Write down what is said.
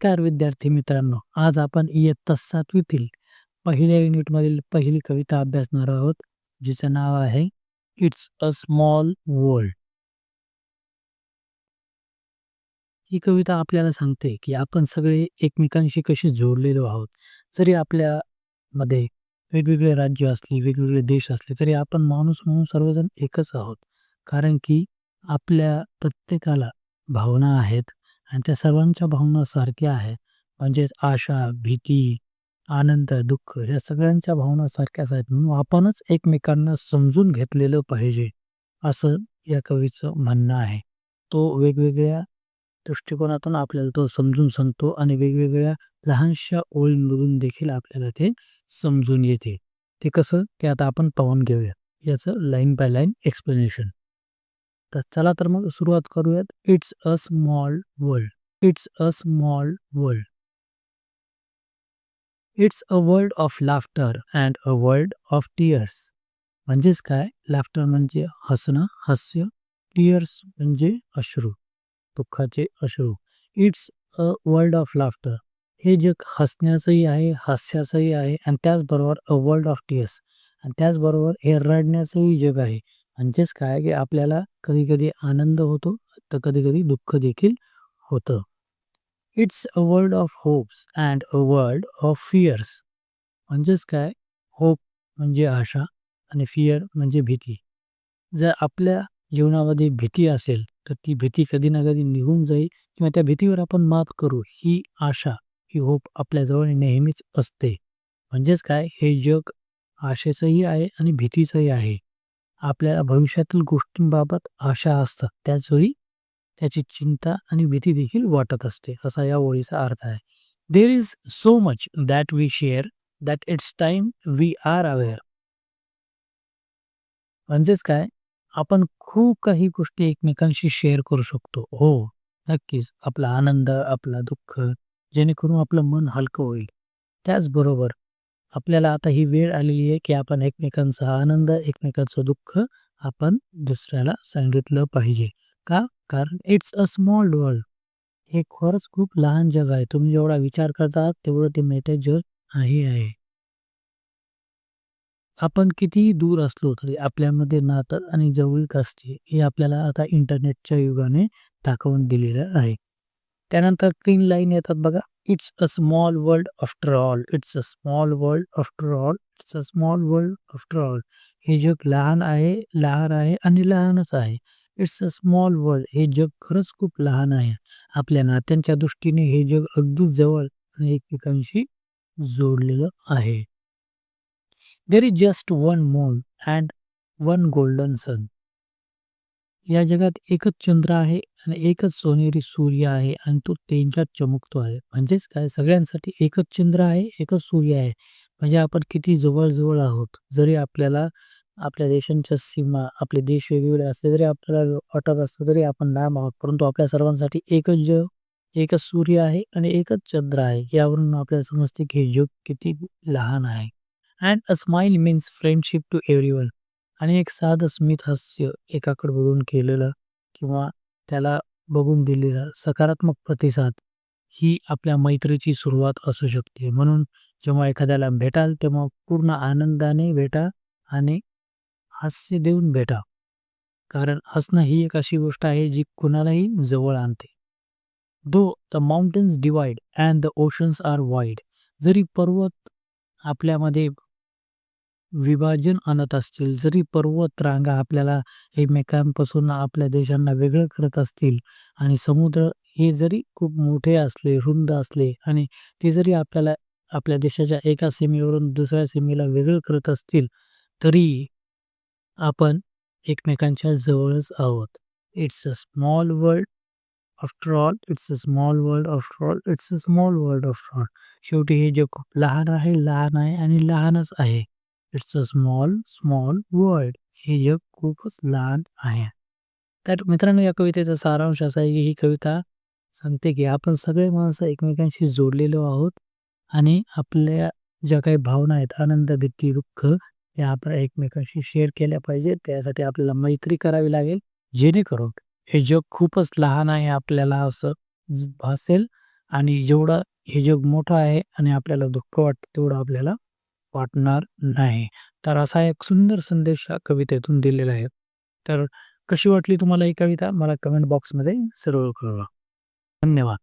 नमस्कार विद्यार्थी मित्रांनो आज आपण इयत्ता सातवीतील पहिल्या युनिटमधील पहिली कविता अभ्यासणार आहोत जिचं नाव आहे इट्स अ स्मॉल वर्ल्ड. ही कविता आपल्याला सांगते की आपण सगळे एकमेकांशी कसे जोडलेलो आहोत. जरी आपल्या मध्ये वेगवेगळे राज्य असले वेगवेगळे देश असले तरी आपण माणूस म्हणून सर्वजण एकच आहोत. कारण की आपल्या प्रत्येकाला भावना आहेत आणि त्या सर्वांच्या भावना सारख्या आहेत. म्हणजेच आशा भीती आनंद दुःख या सगळ्यांच्या भावना सारख्याच आहेत. म्हणून आपणच एकमेकांना समजून घेतलेलं पाहिजे असं या कवीचं म्हणणं आहे. तो वेगवेगळ्या दृष्टिकोनातून आपल्याला तो समजून सांगतो आणि वेगवेगळ्या लहानशा ओळींमधून देखील आपल्याला ते समजून येते. ते कसं? ते आता आपण पाहून घेऊया. याचं लाईन बाय लाईन एक्सप्लेनेशन तर चला तर मग सुरुवात करूयात. It's a small world it's a small world it's a world of laughter and a world of tears म्हणजेच काय? लाफ्टर म्हणजे हसणं हास्य टिअर्स म्हणजे अश्रू दुःखाचे अश्रू. It's a world of laughter हे जग हसण्याचंही आहे हास्याचंही आहे आणि त्याचबरोबर अ वर्ल्ड ऑफ टिअर्स आणि त्याचबरोबर हे रडण्याचंही जग आहे म्हणजेच काय की आपल्याला कधी कधी आनंद होतो तर कधी कधी दुःख देखील होतं. It's a world of hopes and a world of fears म्हणजेच काय होप म्हणजे आशा आणि फिअर म्हणजे भीती. जर आपल्या जीवनामध्ये भीती असेल तर ती भीती कधी ना कधी निघून जाईल किंवा त्या भीतीवर आपण मात करू. ही आशा ही होप आपल्याजवळ नेहमीच असते. म्हणजेच काय हे जग आशेचंही आहे आणि भीतीचंही आहे. आपल्याला भविष्यातील गोष्टींबाबत आशा असतात. त्याचवेळी त्याची चिंता आणि भीती देखील वाटत असते असा या ओळीचा अर्थ आहे. There is so much that we share that it's time we R aware म्हणजेच काय? आपण खूप काही गोष्टी एकमेकांशी शेअर करू शकतो. हो नक्कीच. आपला आनंद आपला दुःख जेणेकरून आपलं मन हलकं होईल. त्याचबरोबर आपल्याला आता ही वेळ आलेली आहे की आपण एकमेकांचा आनंद एकमेकांचं दुःख आपण दुसऱ्याला सांगितलं पाहिजे. का? कारण इट्स अ स्मॉल वर्ल्ड हे खरंच खूप लहान जग आहे. तुम्ही जेवढा विचार करता तेवढं ते मोठे जग आहे आहे. आपण कितीही दूर असलो तरी आपल्यामध्ये नातं आणि जवळीक असते हे आपल्याला आता इंटरनेटच्या युगाने दाखवून दिलेलं आहे. त्यानंतर क्लीन लाईन येतात बघा. It's a small world after all it's a small world after all it's a small world after all हे जग लहान आहे लहान आहे आणि लहानच आहे. इट्स अ स्मॉल वर्ल्ड हे जग खरंच खूप लहान आहे. आपल्या नात्यांच्या दृष्टीने हे जग अगदी जवळ आणि एकमेकांशी जोडलेलं आहे. There is just one moon and one golden सन या जगात एकच चंद्र आहे आणि एकच सोनेरी सूर्य आहे आणि तो त्यांच्यात चमकतो आहे. म्हणजेच काय? सगळ्यांसाठी एकच चंद्र आहे एकच सूर्य आहे. म्हणजे आपण किती जवळ आहोत. जरी आपल्याला आपल्या देशांच्या सीमा आपले देश वेगवेगळे असले तरी आपल्याला वाटत असलं तरी आपण लांब आहोत. परंतु आपल्या सर्वांसाठी एकच जग एकच सूर्य आहे आणि एकच चंद्र आहे. यावरून आपल्याला समजते की हे जग किती लहान आहे. And a smile means friendship to everyone आणि एक साधं स्मित हास्य एकाकडे बघून केलेलं किंवा त्याला बघून दिलेला सकारात्मक प्रतिसाद ही आपल्या मैत्रीची सुरुवात असू शकते. म्हणून जेव्हा एखाद्याला भेटाल तेव्हा पूर्ण आनंदाने भेटा आणि हास्य देऊन भेटा. कारण हसणं ही एक अशी गोष्ट आहे जी कुणालाही जवळ आणते. दो the mountains divide and the oceans R wide जरी पर्वत आपल्यामध्ये विभाजन आणत असतील जरी पर्वत रांगा आपल्याला एकमेकांपासून आपल्या देशांना वेगळं करत असतील आणि समुद्र हे जरी खूप मोठे असले रुंद असले आणि ते जरी आपल्याला आपल्या देशाच्या एका सीमेवरून दुसऱ्या सीमेला वेगळं करत असतील तरी आपण एकमेकांच्या जवळच आहोत. It's a small world after all it's a small world after all it's a small world after all शेवटी हे जग खूप लहान आहे लहान आहे आणि लहानच आहे. It's a small small world हे जग खूपच लहान आहे. तर मित्रांनो या कवितेचा सारांश असा आहे की ही कविता सांगते की आपण सगळे माणसं एकमेकांशी जोडलेलो आहोत आणि आपल्या ज्या काही भावना आहेत आनंद भीती दुःख या आपण एकमेकांशी शेअर केल्या पाहिजे त्यासाठी आपल्याला मैत्री करावी लागेल. जेणेकरून हे जग खूपच लहान आहे आपल्याला असं भासेल आणि जेवढं हे जग मोठं आहे आणि आपल्याला दुःख वाटतं तेवढं आपल्याला वाटणार नाही. तर असा एक सुंदर संदेश या कवितेतून दिलेला आहे. तर कशी वाटली तुम्हाला ही कविता मला कमेंट बॉक्समध्ये सर्व कळवा. धन्यवाद.